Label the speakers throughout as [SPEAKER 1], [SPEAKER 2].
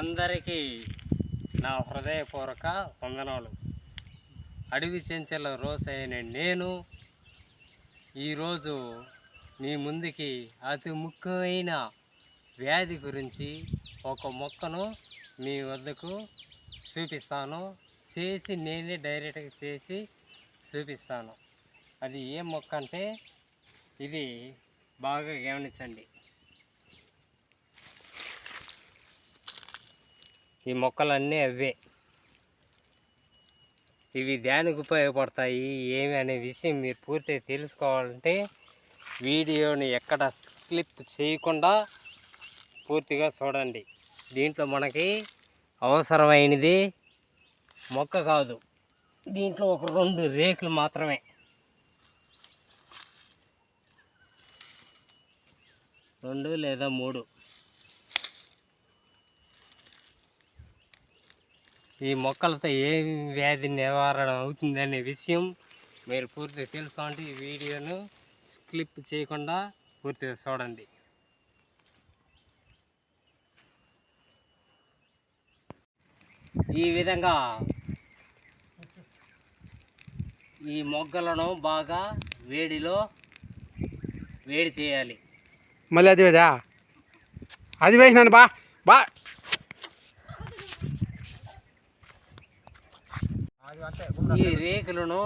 [SPEAKER 1] అందరికీ నా హృదయపూర్వక వందనాలు. అడవి చెంచల రోజు అయిన నేను ఈరోజు మీ ముందుకి అతి ముఖ్యమైన వ్యాధి గురించి ఒక మొక్కను మీ వద్దకు చూపిస్తాను. చేసి నేనే డైరెక్ట్గా చేసి చూపిస్తాను. అది ఏ మొక్క అంటే ఇది బాగా గమనించండి. ఈ మొక్కలన్నీ అవే. ఇవి దేనికి ఉపయోగపడతాయి? ఏమి అనే విషయం మీరు పూర్తిగా తెలుసుకోవాలంటే వీడియోని ఎక్కడ స్క్లిప్ చేయకుండా పూర్తిగా చూడండి. దీంట్లో మనకి అవసరమైనది మొక్క కాదు. దీంట్లో ఒక రెండు రేకులు మాత్రమే. రెండు లేదా మూడు. ఈ మొక్కలతో ఏం వ్యాధి నివారణ అవుతుందనే విషయం మీరు పూర్తిగా తెలుసుకోండి. ఈ వీడియోను స్క్లిప్ చేయకుండా పూర్తిగా చూడండి. ఈ విధంగా ఈ మొగ్గలను బాగా వేడిలో వేడి చేయాలి.
[SPEAKER 2] మళ్ళీ అది వేదా? అది వేసినాను బా బా
[SPEAKER 1] ఈ రేకులను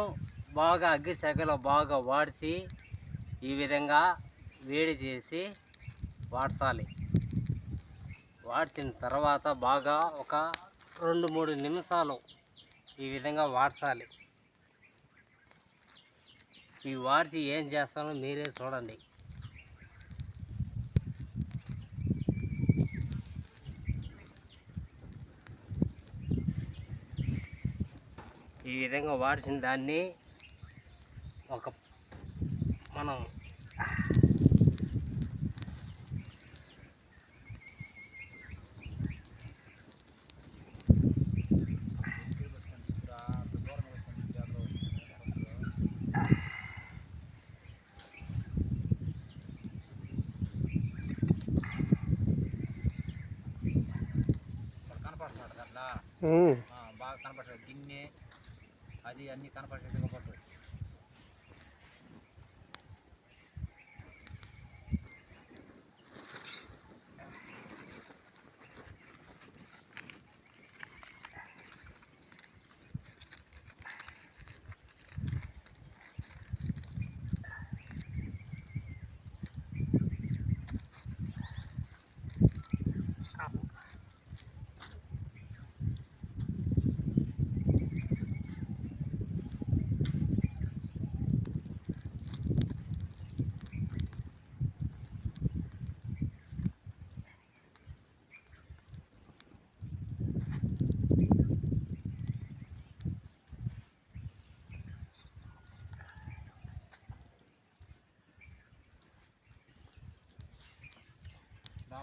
[SPEAKER 1] బాగా అగ్గి సెగలో బాగా వాడిచి ఈ విధంగా వేడి చేసి వాడ్చాలి. వాడ్చిన తర్వాత బాగా ఒక రెండు మూడు నిమిషాలు ఈ విధంగా వాడ్చాలి. ఈ వాడ్చి ఏం చేస్తానో మీరే చూడండి. ఈ విధంగా వాడిసిన దాన్ని ఒక మనం
[SPEAKER 3] బాగా కనపడుతుంది గిన్నె అది అన్ని కనపడేట్టుగా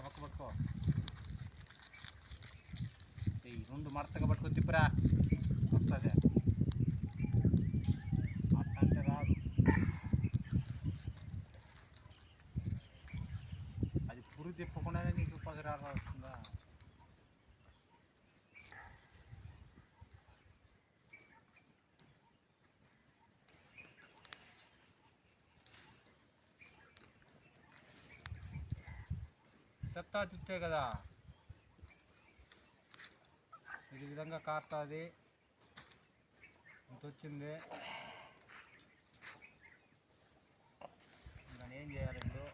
[SPEAKER 3] పక్క పట్టుకో రెండు మడతగా పట్టుకొని తిప్పురా. వస్తుంది. చెత్తా చుట్టే కదా. ఇది విధంగా కారుతుంది. ఇంత వచ్చింది ఇంకా ఏం చేయాలి ఇప్పుడు?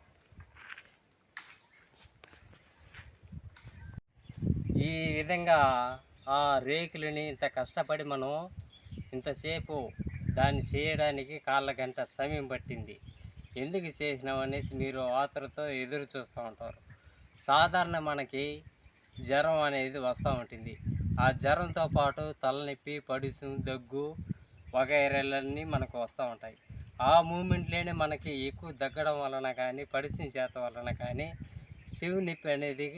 [SPEAKER 1] ఈ విధంగా ఆ రేకులని ఇంత కష్టపడి మనం ఇంతసేపు దాన్ని చేయడానికి కాళ్ళ గంట సమయం పట్టింది. ఎందుకు చేసినాం అనేసి మీరు ఆతరతో ఎదురు చూస్తూ ఉంటారు. సాధారణ మనకి జ్వరం అనేది వస్తూ ఉంటుంది. ఆ జ్వరంతో పాటు తలనొప్పి పడుసు దగ్గు వగైరాలన్నీ మనకు వస్తూ ఉంటాయి. ఆ మూమెంట్లోనే మనకి ఎక్కువ దగ్గడం వలన కానీ పడిసిన చేత వలన కానీ శివు నొప్పి అనేది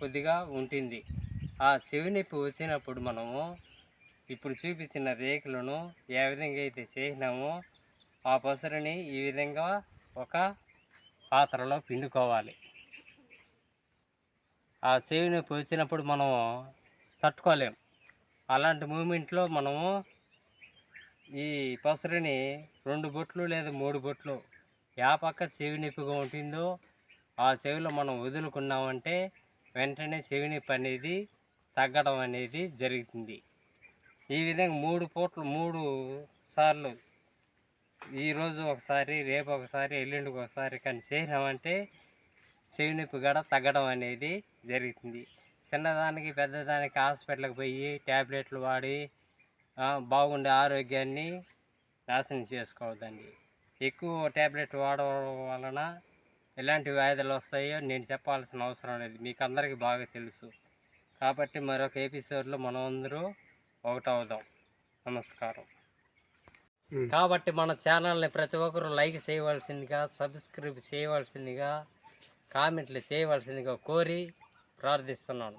[SPEAKER 1] కొద్దిగా ఉంటుంది. ఆ చెవి నొప్పి వచ్చినప్పుడు మనము ఇప్పుడు చూపించిన రేకులను ఏ విధంగా అయితే చేసినామో ఆ పసురుని ఈ విధంగా ఒక పాత్రలో పిండుకోవాలి. ఆ చెవి నొప్పి వచ్చినప్పుడు మనం తట్టుకోలేం. అలాంటి మూమెంట్లో మనము ఈ పసరిని రెండు బొట్లు లేదా మూడు బొట్లు యా పక్క చెవి నొప్పిగా ఉంటుందో ఆ చెవిలో మనం వదులుకున్నామంటే వెంటనే చెవి నొప్పి అనేది తగ్గడం అనేది జరుగుతుంది. ఈ విధంగా మూడు పూట్లు మూడు సార్లు ఈరోజు ఒకసారి రేపు ఒకసారి ఎల్లుండికి ఒకసారి కానీ చేసినామంటే చెవి నొప్పి కూడా తగ్గడం అనేది జరుగుతుంది. చిన్నదానికి పెద్దదానికి హాస్పిటల్కి పోయి ట్యాబ్లెట్లు వాడి బాగుండే ఆరోగ్యాన్ని నాశనం చేసుకోవద్దండి. ఎక్కువ ట్యాబ్లెట్ వాడడం వలన ఎలాంటి వ్యాధులు వస్తాయో నేను చెప్పాల్సిన అవసరం లేదు. మీకు అందరికీ బాగా తెలుసు. కాబట్టి మరొక ఎపిసోడ్లో మనం అందరూ ఒకటవుదాం. నమస్కారం. కాబట్టి మన ఛానల్ని ప్రతి ఒక్కరూ లైక్ చేయవలసిందిగా సబ్స్క్రైబ్ చేయవలసిందిగా కామెంట్లు చేయవలసిందిగా కోరి ప్రార్థిస్తున్నాను.